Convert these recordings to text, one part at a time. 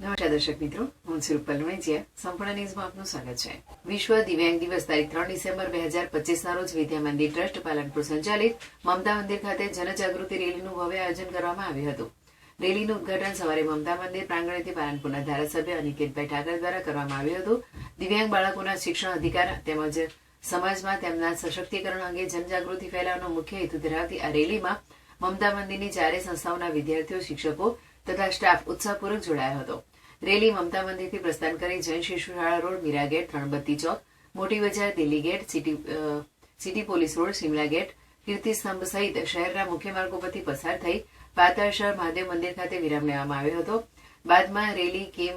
નમસ્કાર દર્શક મિત્રો, હું સિરુપલ વૈજ્યા સંપૂર્ણ ન્યૂઝમાં આપનું સ્વાગત છે. વિશ્વ દિવ્યાંગ દિવસ તારીખ ત્રણ ડિસેમ્બર બે હજાર પચીસના રોજ વિદ્યા મંદિર ટ્રસ્ટ પાલનપુર સંચાલિત મમતા મંદિર ખાતે જનજાગૃતિ રેલીનું ભવ્ય આયોજન કરવામાં આવ્યું હતું. રેલીનું ઉદઘાટન સવારે મમતા મંદિર પ્રાંગણેથી પાલનપુરના ધારાસભ્ય અનિકેતભાઈ ઠાકર દ્વારા કરવામાં આવ્યું હતું. દિવ્યાંગ બાળકોના શિક્ષણ અધિકાર તેમજ સમાજમાં તેમના સશક્તિકરણ અંગે જનજાગૃતિ ફેલાવવાનો મુખ્ય હેતુ ધરાવતી આ રેલીમાં મમતા મંદિરની ચારે સંસ્થાઓના વિદ્યાર્થીઓ, શિક્ષકો તથા સ્ટાફ ઉત્સાહપૂર્વક જોડાયો હતો. રેલી મમતા મંદિરથી પ્રસ્થાન કરી જૈન શિશુ રોડ, મીરા ગેટ, ત્રણબત્તી ચોક, મોટી બજાર, Delhi gate, city city police road Shimla gate, Kirti Stambh સહિત શહેરના મુખ્ય માર્ગો પરથી પસાર થઈ પાતાળશર મહાદેવ મંદિર ખાતે વિરામ લેવામાં આવ્યો હતો. બાદમાં રેલી કેમ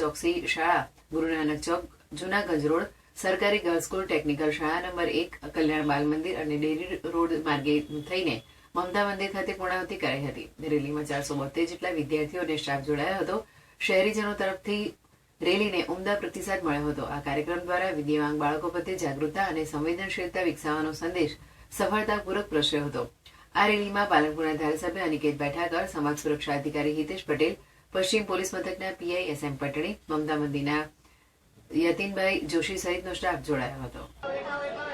ચોકસી શાળા, ગુરુનાનક ચોક જૂનાગંજ રોડ, સરકારી ગર્લ્સ સ્કૂલ ટેકનિકલ શાળા નંબર એક, કલ્યાણ બાલ મંદિર અને ડેરી રોડ માર્ગે થઈને મમતા મંદિર ખાતે પૂર્ણાહુતિ કરાઈ હતી. રેલીમાં ચારસો બોતેર જેટલા વિદ્યાર્થીઓ અને સ્ટાફ જોડાયો હતો. શહેરીજનો તરફથી રેલીને ઉમદા પ્રતિસાદ મળ્યો હતો. આ કાર્યક્રમ દ્વારા વિદ્યાવાંગ બાળકો પ્રત્યે જાગૃતતા અને સંવેદનશીલતા વિકસાવવાનો સંદેશ સફળતાપૂર્વક પ્રસર્યો હતો. આ રેલીમાં પાલનપુરના ધારાસભ્ય અનિકેત બેઠાકર, સમાજ સુરક્ષા અધિકારી હિતેશ પટેલ, પશ્ચિમ પોલીસ મથકના PI S M Patni, Mamta મંદિરના યતીનભાઈ જોશી સહિતનો સ્ટાફ જોડાયો હતો.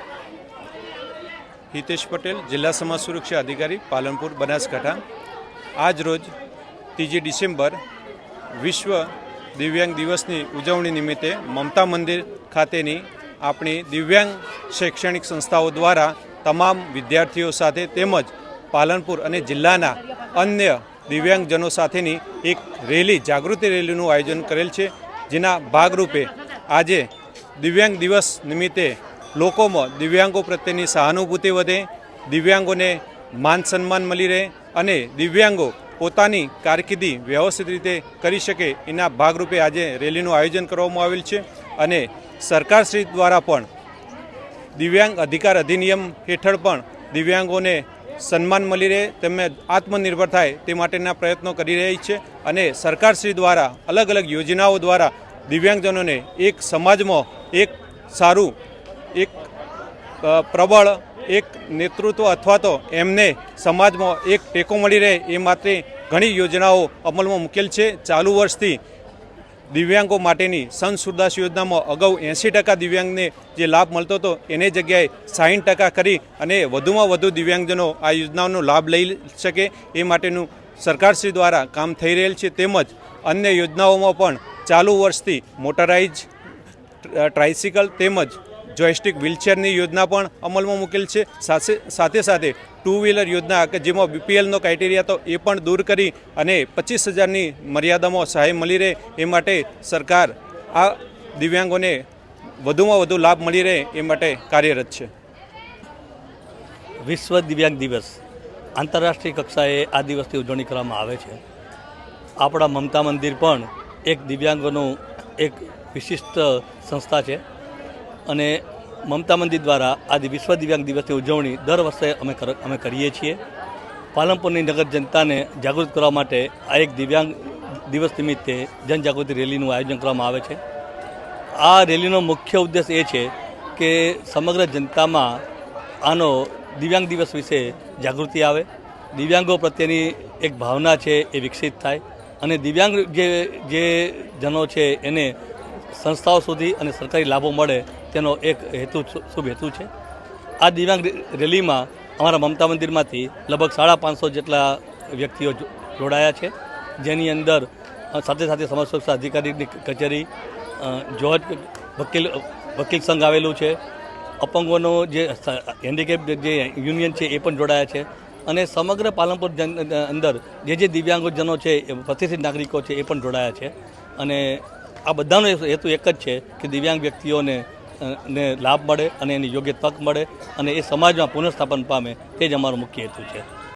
હિતેશ પટેલ, જિલ્લા સમાજ સુરક્ષા અધિકારી, પાલનપુર, બનાસકાંઠા. આજ રોજ ત્રીજી ડિસેમ્બર વિશ્વ દિવ્યાંગ દિવસની ઉજવણી નિમિત્તે મમતા મંદિર ખાતેની આપણી દિવ્યાંગ શૈક્ષણિક સંસ્થાઓ દ્વારા તમામ વિદ્યાર્થીઓ સાથે તેમજ પાલનપુર અને જિલ્લાના અન્ય દિવ્યાંગજનો સાથેની એક રેલી, જાગૃતિ રેલીનું આયોજન કરેલ છે, જેના ભાગરૂપે આજે દિવ્યાંગ દિવસ નિમિત્તે લોકોમાં દિવ્યાંગો પ્રત્યેની સહાનુભૂતિ વધે, દિવ્યાંગોને માન સન્માન મળી રહે અને દિવ્યાંગો પોતાની કારકિર્દી વ્યવસ્થિત રીતે કરી શકે એના ભાગરૂપે આજે રેલીનું આયોજન કરવામાં આવેલ છે અને સરકારશ્રી દ્વારા પણ દિવ્યાંગ અધિકાર અધિનિયમ હેઠળ પણ દિવ્યાંગોને સન્માન મળી રહે, તેમને આત્મનિર્ભર થાય તે માટેના પ્રયત્નો કરી રહી છે અને સરકારશ્રી દ્વારા અલગ અલગ યોજનાઓ દ્વારા દિવ્યાંગજનોને એક સમાજમાં એક સારું એક પ્રબળ, એક નેતૃત્વ અથવા તો એમને સમાજમાં એક ટેકો મળી રહે એ માટે ઘણી યોજનાઓ અમલમાં મૂકેલ છે. ચાલુ વર્ષથી દિવ્યાંગો માટેની સંત સુરદાસ યોજનામાં અગાઉ એંસી ટકા દિવ્યાંગને જે લાભ મળતો હતો એને જગ્યાએ સાહીઠ ટકા કરી અને વધુમાં વધુ દિવ્યાંગજનો આ યોજનાઓનો લાભ લઈ શકે એ માટેનું સરકારશ્રી દ્વારા કામ થઈ રહેલ છે. તેમજ અન્ય યોજનાઓમાં પણ ચાલુ વર્ષથી મોટરાઇઝ ટ્રાઇસિકલ તેમજ જોયસ્ટિક વ્હીલચેરની યોજના પણ અમલમાં મૂકેલ છે. સાથે સાથે ટુ વ્હીલર યોજના કે જેમાં બીપીએલનો ક્રાઇટેરિયા તો એ પણ દૂર કરી અને પચીસ હજારની મર્યાદામાં સહાય મળી રહે એ માટે સરકાર આ દિવ્યાંગોને વધુમાં વધુ લાભ મળી રહે એ માટે કાર્યરત છે. વિશ્વ દિવ્યાંગ દિવસ આંતરરાષ્ટ્રીય કક્ષાએ આ દિવસની ઉજવણી કરવામાં આવે છે. આપણા મમતા મંદિર પણ એક દિવ્યાંગોનું એક વિશિષ્ટ સંસ્થા છે. અને મમતા મંદિર દ્વારા આજે વિશ્વ દિવ્યાંગ દિવસની ઉજવણી દર વર્ષે અમે અમે કરીએ છીએ. પાલનપુરની નગર જનતાને જાગૃત કરવા માટે આ એક દિવ્યાંગ દિવસ નિમિત્તે જનજાગૃતિ રેલીનું આયોજન કરવામાં આવે છે. આ રેલીનો મુખ્ય ઉદ્દેશ એ છે કે સમગ્ર જનતામાં આનો દિવ્યાંગ દિવસ વિશે જાગૃતિ આવે. દિવ્યાંગો પ્રત્યેની એક ભાવના છે એ વિકસિત થાય અને દિવ્યાંગ જે જે જનો છે એને સંસ્થાઓ સુધી અને સરકારી લાભો મળે તેનો એક હેતુ શુભ હેતુ છે. આ દિવ્યાંગ રેલીમાં અમારા મમતા મંદિરમાંથી લગભગ સાડા પાંચસો જેટલા વ્યક્તિઓ જોડાયા છે. જેની અંદર સાથે સાથે સમાજ સુરક્ષા અધિકારીની કચેરી જોજ, વકીલ વકીલ સંઘ આવેલું છે. અપંગોનો જે હેન્ડીકેપ જે યુનિયન છે એ પણ જોડાયા છે. અને સમગ્ર પાલનપુર અંદર જે જે દિવ્યાંગજનો છે, એ પ્રતિષ્ઠિત નાગરિકો છે એ પણ જોડાયા છે. અને આ બધાનો હેતુ એક જ છે કે દિવ્યાંગ વ્યક્તિઓને ને લાભ મળે અને એની યોગ્ય તક મળે અને એ સમાજમાં પુનઃસ્થાપન પામે તે જ અમારો મુખ્ય હેતુ છે.